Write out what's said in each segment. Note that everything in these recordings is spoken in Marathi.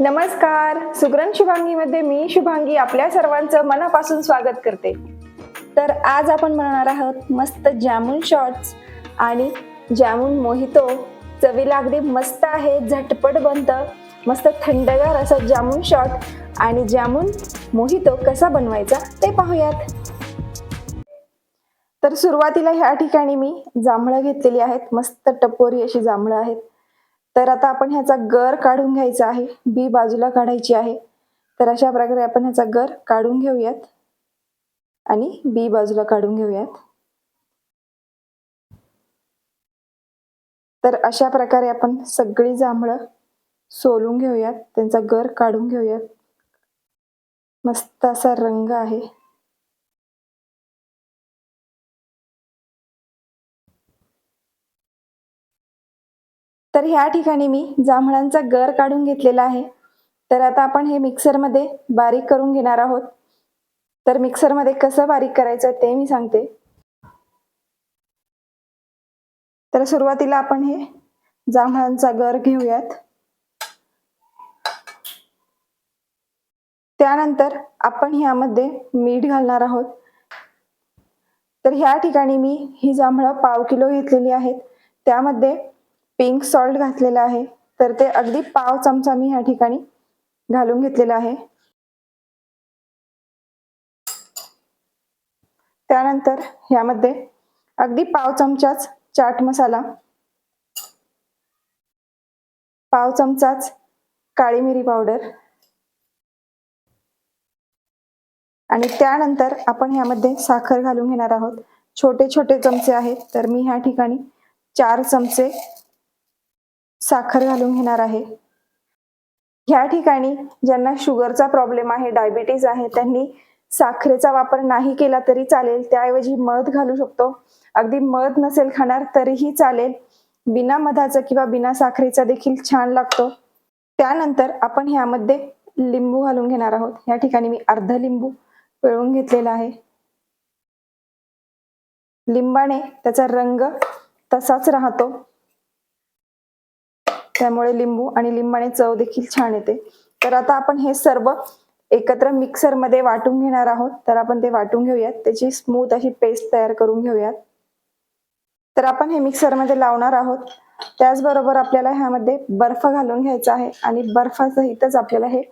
नमस्कार. सुग्रण शुभांगीमध्ये मी शुभांगी आपल्या सर्वांचं मनापासून स्वागत करते. तर आज आपण बनवणार आहोत मस्त जामून शॉर्ट्स आणि जामून मोहितो. चवीला अगदी मस्त आहे झटपट बनतं. मस्त थंडगार असं जामून शॉर्ट आणि जामून मोहितो कसा बनवायचा ते पाहूयात. तर सुरुवातीला ह्या ठिकाणी मी जांभळं घेतलेली आहेत. मस्त टपोरी अशी जांभळं आहेत. तर आता आपण ह्याचा गर काढून घ्यायचा आहे. बी बाजूला काढायची आहे. तर अशा प्रकारे आपण ह्याचा गर काढून घेऊयात. आणि बी बाजूला काढून घेऊयात. तर अशा प्रकारे आपण सगळी जांभळं सोलून घेऊयात. त्यांचा गर काढून घेऊयात. मस्त असा रंग आहे. तर ह्या ठिकाणी मी जांभळांचा गर काढून घेतलेला आहे. तर आता आपण हे मिक्सरमध्ये बारीक करून घेणार आहोत. तर मिक्सरमध्ये कसं बारीक करायचं ते मी सांगते. तर सुरुवातीला आपण हे जांभळांचा गर घेऊयात. त्यानंतर आपण ह्यामध्ये मीठ घालणार आहोत. तर ह्या ठिकाणी मी ही जांभळं पाव किलो घेतलेली आहेत. त्यामध्ये पिंक सॉल्ट घातलेलं आहे. तर ते अगदी पाव चमचा मी ह्या ठिकाणी घालून घेतलेला आहे. त्यानंतर ह्यामध्ये अगदी पाव चमचाच चाट मसाला पाव चमचाच काळी मिरी पावडर आणि त्यानंतर आपण ह्यामध्ये साखर घालून घेणार आहोत. छोटे छोटे चमचे आहेत तर मी ह्या ठिकाणी चार चमचे साखर घालून घेणार आहे. ह्या ठिकाणी ज्यांना शुगरचा प्रॉब्लेम आहे डायबिटीज आहे त्यांनी साखरेचा वापर नाही केला तरी चालेल त्याऐवजी मध घालू शकतो. अगदी मध नसेल खाणार तरीही चालेल. बिना मधाचा किंवा बिना साखरेचा देखील छान लागतो. त्यानंतर आपण ह्यामध्ये लिंबू घालून घेणार आहोत. या ठिकाणी मी अर्ध लिंबू पिळून घेतलेला आहे. लिंबाने त्याचा रंग तसाच राहतो. त्यामुळे लिंबू आणि लिंबाने चव देखील छान येते. तर आता आपण हे सर्व एकत्र मिक्सरमध्ये वाटून घेणार आहोत. तर आपण ते वाटून घेऊयात. त्याची स्मूथ अशी पेस्ट तयार करून घेऊयात. तर आपण हे मिक्सरमध्ये लावणार आहोत. त्याचबरोबर आपल्याला ह्यामध्ये बर्फ घालून घ्यायचा आहे आणि बर्फासहितच आपल्याला हे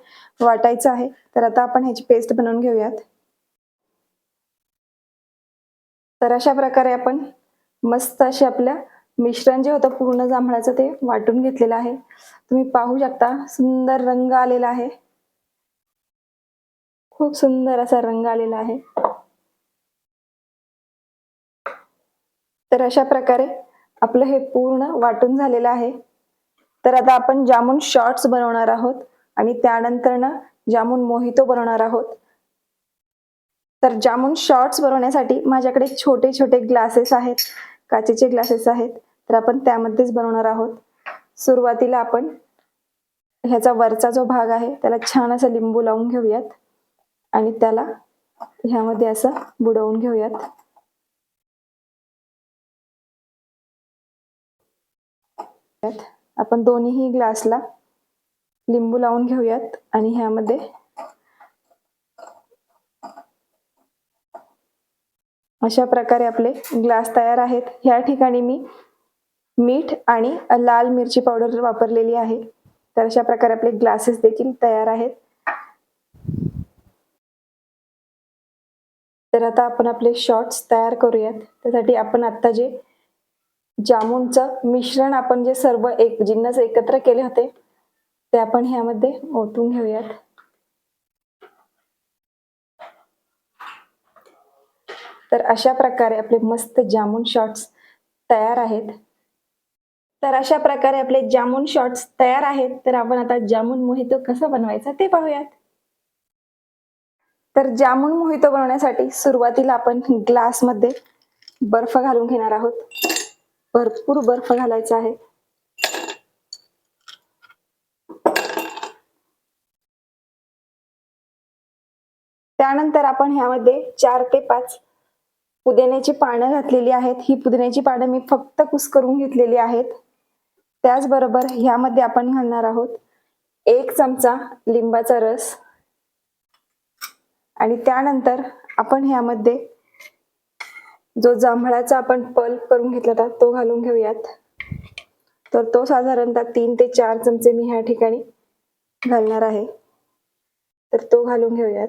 वाटायचं आहे. तर आता आपण ह्याची पेस्ट बनवून घेऊयात. तर अशा प्रकारे आपण मस्त अशी आपल्या मिश्रण जे होतं पूर्ण जांभळाचं ते वाटून घेतलेलं आहे. तुम्ही पाहू शकता सुंदर रंग आलेला आहे. खूप सुंदर असा रंग आलेला आहे. तर अशा प्रकारे आपलं हे पूर्ण वाटून झालेलं आहे. तर आता आपण जामून शॉर्ट्स बनवणार आहोत आणि त्यानंतर ना जामून मोहितो बनवणार आहोत. तर जामून शॉर्ट्स बनवण्यासाठी माझ्याकडे छोटे छोटे ग्लासेस आहेत. काचेचे ग्लासेस आहेत. तर आपण त्यामध्येच बनवणार आहोत. सुरुवातीला आपण ह्याचा वरचा जो भाग आहे त्याला छान असं लिंबू लावून घेऊयात. आणि त्याला ह्यामध्ये असं बुडवून घेऊयात. आपण दोन्हीही ग्लासला लिंबू लावून घेऊयात आणि ह्यामध्ये अशा प्रकारे आपले ग्लास तयार आहेत. ह्या ठिकाणी मी मीठ आणि लाल मिरची पावडर वापरलेली आहे तर अशा प्रकारे आपले ग्लासेस देखील तयार आहेत. तर आता आपण आपले शॉर्ट्स तयार करूयात. त्यासाठी आपण आता जे जामुनचं मिश्रण आपण जे सर्व एक जिन्नस एकत्र केले होते ते आपण ह्यामध्ये ओतून घेऊयात. तर अशा प्रकारे आपले मस्त जामून शॉर्ट्स तयार आहेत. तर अशा प्रकारे आपले जामून शॉर्ट्स तयार आहेत. तर आपण आता जामून मोहितो कसं बनवायचं ते पाहूयात. तर जामून मोहितो बनवण्यासाठी सुरुवातीला आपण ग्लासमध्ये बर्फ घालून घेणार आहोत. भरपूर बर्फ घालायचा आहे. त्यानंतर आपण ह्यामध्ये चार ते पाच पुदिन्याची पानं घातलेली आहेत. ही पुदिन्याची पानं मी फक्त कुस करून घेतलेली आहेत. त्याचबरोबर ह्यामध्ये आपण घालणार आहोत एक चमचा लिंबाचा रस. आणि त्यानंतर आपण ह्यामध्ये जो जांभळाचा आपण पल्प करून घेतला होता तो घालून घेऊयात. तर तो साधारणतः तीन ते चार चमचे मी ह्या ठिकाणी घालणार आहे. तर तो घालून घेऊयात.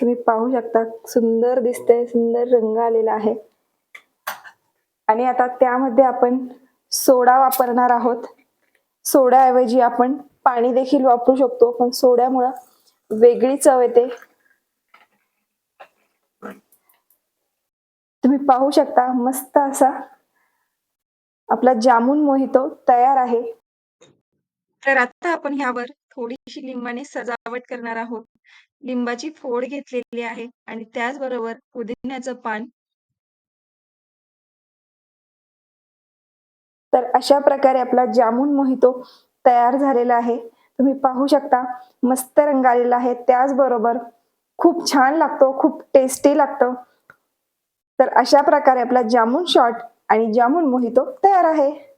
तुम्ही पाहू शकता सुंदर दिसतंय सुंदर रंग आलेला आहे. आणि आता त्यामध्ये आपण सोडा वापरणार आहोत. सोड्याऐवजी आपण पाणी देखील वापरू शकतो पण सोड्यामुळं वेगळी चव येते. तुम्ही पाहू शकता मस्त असा आपला जामून मोहितो तयार आहे. तर आता आपण ह्यावर थोडीशी लिंबाने सजावट करणार आहोत. लिंबाची फोड घेतलेली आहे आणि त्याचबरोबर पुदिन्याचं पान तर अशा प्रकारे आपला जामून मोहितो तयार झालेला आहे. तुम्ही पाहू शकता मस्त रंग आलेला आहे. त्याचबरोबर खूप छान लागतो खूप टेस्टी लागतो. तर अशा प्रकारे आपला जामून शॉट आणि जामून मोहितो तयार आहे.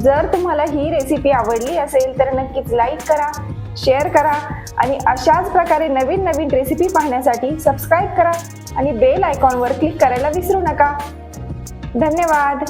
जर तुम्हाला ही रेसिपी आवडली असेल तर नक्कीच लाईक करा शेअर करा आणि अशाच प्रकारे नवीन नवीन रेसिपी पाहण्यासाठी सबस्क्राईब करा आणि बेल आयकॉनवर क्लिक करायला विसरू नका. धन्यवाद.